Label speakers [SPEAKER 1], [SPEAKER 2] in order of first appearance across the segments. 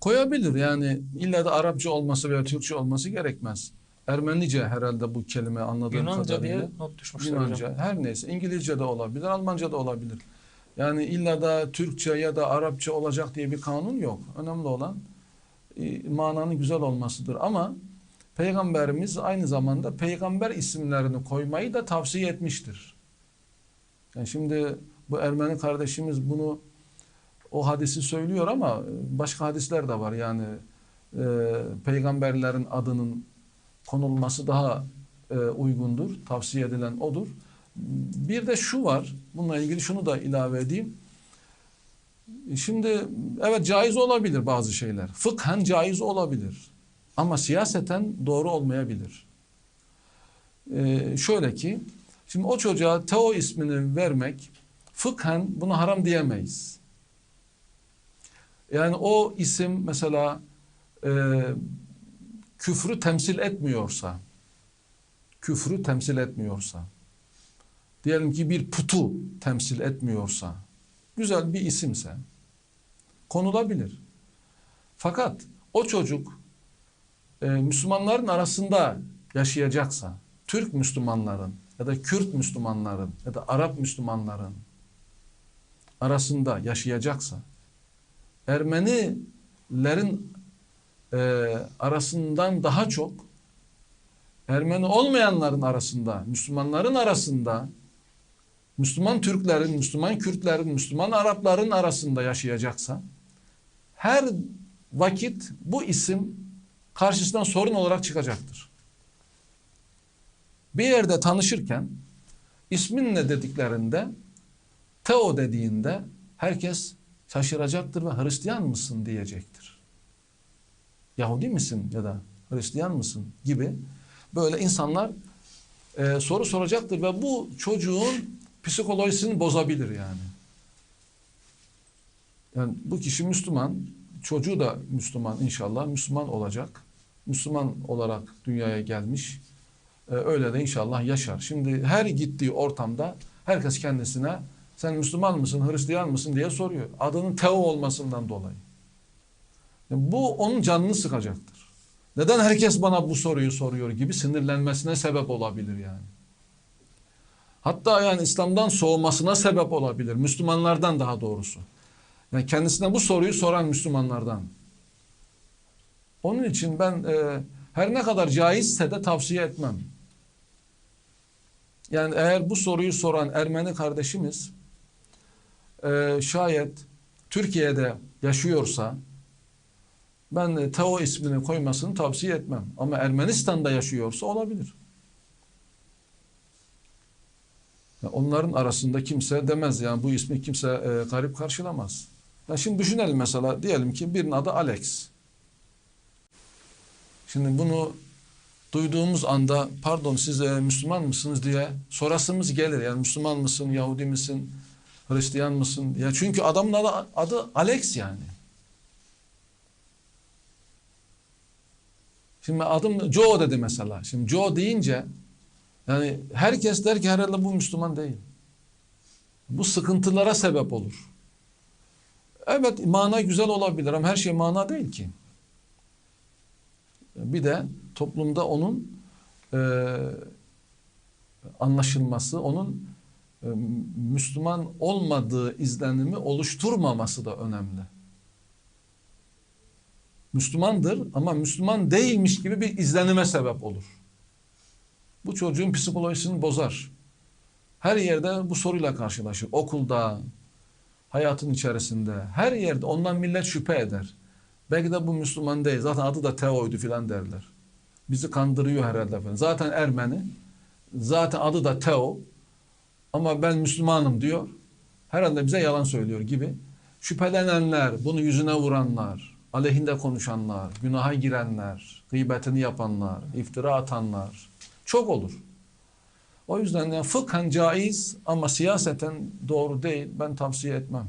[SPEAKER 1] Koyabilir yani illa da Arapça olması veya Türkçe olması gerekmez. Ermenice herhalde bu kelime anladığım
[SPEAKER 2] Yunanca
[SPEAKER 1] kadarıyla.
[SPEAKER 2] diye not düşmüşler
[SPEAKER 1] Yunanca
[SPEAKER 2] hocam.
[SPEAKER 1] her neyse İngilizce de olabilir, Almanca da olabilir. Yani illa da Türkçe ya da Arapça olacak diye bir kanun yok. Önemli olan e, mananın güzel olmasıdır. Ama Peygamberimiz aynı zamanda peygamber isimlerini koymayı da tavsiye etmiştir. Yani şimdi bu Ermeni kardeşimiz bunu o hadisi söylüyor ama başka hadisler de var. Yani e, peygamberlerin adının konulması daha e, uygundur. Tavsiye edilen odur. Bir de şu var. Bununla ilgili şunu da ilave edeyim. Şimdi evet caiz olabilir bazı şeyler. Fıkhen caiz olabilir. Ama siyaseten doğru olmayabilir. Ee, şöyle ki şimdi o çocuğa Teo ismini vermek fıkhen buna haram diyemeyiz. Yani o isim mesela e, küfrü temsil etmiyorsa küfrü temsil etmiyorsa diyelim ki bir putu temsil etmiyorsa güzel bir isimse konulabilir. Fakat o çocuk e, Müslümanların arasında yaşayacaksa Türk Müslümanların ya da Kürt Müslümanların ya da Arap Müslümanların arasında yaşayacaksa Ermenilerin e, arasından daha çok Ermeni olmayanların arasında, Müslümanların arasında, Müslüman Türklerin, Müslüman Kürtlerin, Müslüman Arapların arasında yaşayacaksa her vakit bu isim karşısından sorun olarak çıkacaktır. Bir yerde tanışırken ismin ne dediklerinde Teo dediğinde herkes şaşıracaktır ve Hristiyan mısın diyecektir. Yahudi misin ya da Hristiyan mısın gibi böyle insanlar e, soru soracaktır ve bu çocuğun psikolojisini bozabilir yani. Yani bu kişi Müslüman, çocuğu da Müslüman inşallah, Müslüman olacak. Müslüman olarak dünyaya gelmiş. E, öyle de inşallah yaşar. Şimdi her gittiği ortamda herkes kendisine sen Müslüman mısın, Hristiyan mısın diye soruyor. Adının Teo olmasından dolayı. Bu onun canını sıkacaktır. Neden herkes bana bu soruyu soruyor gibi sinirlenmesine sebep olabilir yani. Hatta yani İslam'dan soğumasına sebep olabilir. Müslümanlardan daha doğrusu. Yani kendisine bu soruyu soran Müslümanlardan. Onun için ben e, her ne kadar caizse de tavsiye etmem. Yani eğer bu soruyu soran Ermeni kardeşimiz e, şayet Türkiye'de yaşıyorsa ben Teo ismini koymasını tavsiye etmem. Ama Ermenistan'da yaşıyorsa olabilir. Onların arasında kimse demez yani bu ismi kimse e, garip karşılamaz. Ya şimdi düşünelim mesela diyelim ki birinin adı Alex. Şimdi bunu duyduğumuz anda pardon siz e, Müslüman mısınız diye sorasımız gelir. Yani Müslüman mısın, Yahudi misin, Hristiyan mısın? Ya çünkü adamın adı, adı Alex yani. Şimdi adım Joe dedi mesela. Şimdi Joe deyince yani herkes der ki herhalde bu Müslüman değil. Bu sıkıntılara sebep olur. Evet mana güzel olabilir ama her şey mana değil ki. Bir de toplumda onun e, anlaşılması, onun Müslüman olmadığı izlenimi oluşturmaması da önemli. Müslümandır ama Müslüman değilmiş gibi bir izlenime sebep olur. Bu çocuğun psikolojisini bozar. Her yerde bu soruyla karşılaşır. Okulda, hayatın içerisinde, her yerde ondan millet şüphe eder. Belki de bu Müslüman değil. Zaten adı da Teo'ydu filan derler. Bizi kandırıyor herhalde falan. Zaten Ermeni. Zaten adı da Teo. Ama ben Müslümanım diyor. Herhalde bize yalan söylüyor gibi. Şüphelenenler, bunu yüzüne vuranlar, aleyhinde konuşanlar, günaha girenler, gıybetini yapanlar, iftira atanlar çok olur. O yüzden yani fıkhen caiz ama siyaseten doğru değil. Ben tavsiye etmem.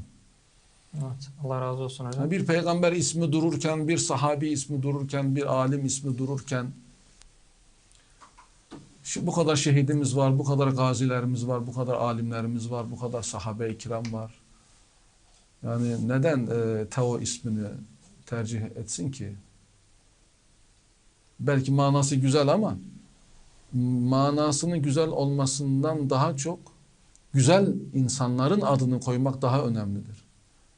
[SPEAKER 2] Evet. Allah razı olsun hocam.
[SPEAKER 1] Yani bir peygamber ismi dururken, bir sahabi ismi dururken, bir alim ismi dururken şu- bu kadar şehidimiz var, bu kadar gazilerimiz var, bu kadar alimlerimiz var, bu kadar sahabe-i kiram var. Yani neden e, Teo ismini tercih etsin ki? Belki manası güzel ama manasının güzel olmasından daha çok güzel insanların adını koymak daha önemlidir.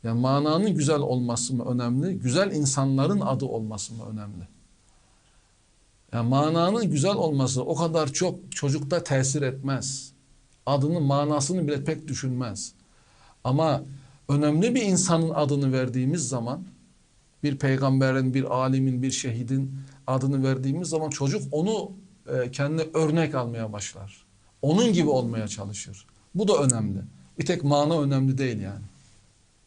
[SPEAKER 1] Yani mananın güzel olması mı önemli, güzel insanların adı olması mı önemli? Yani mananın güzel olması o kadar çok çocukta tesir etmez. Adının manasını bile pek düşünmez. Ama önemli bir insanın adını verdiğimiz zaman bir peygamberin, bir alimin, bir şehidin adını verdiğimiz zaman çocuk onu e, kendine örnek almaya başlar. Onun gibi olmaya çalışır. Bu da önemli. Bir tek mana önemli değil yani.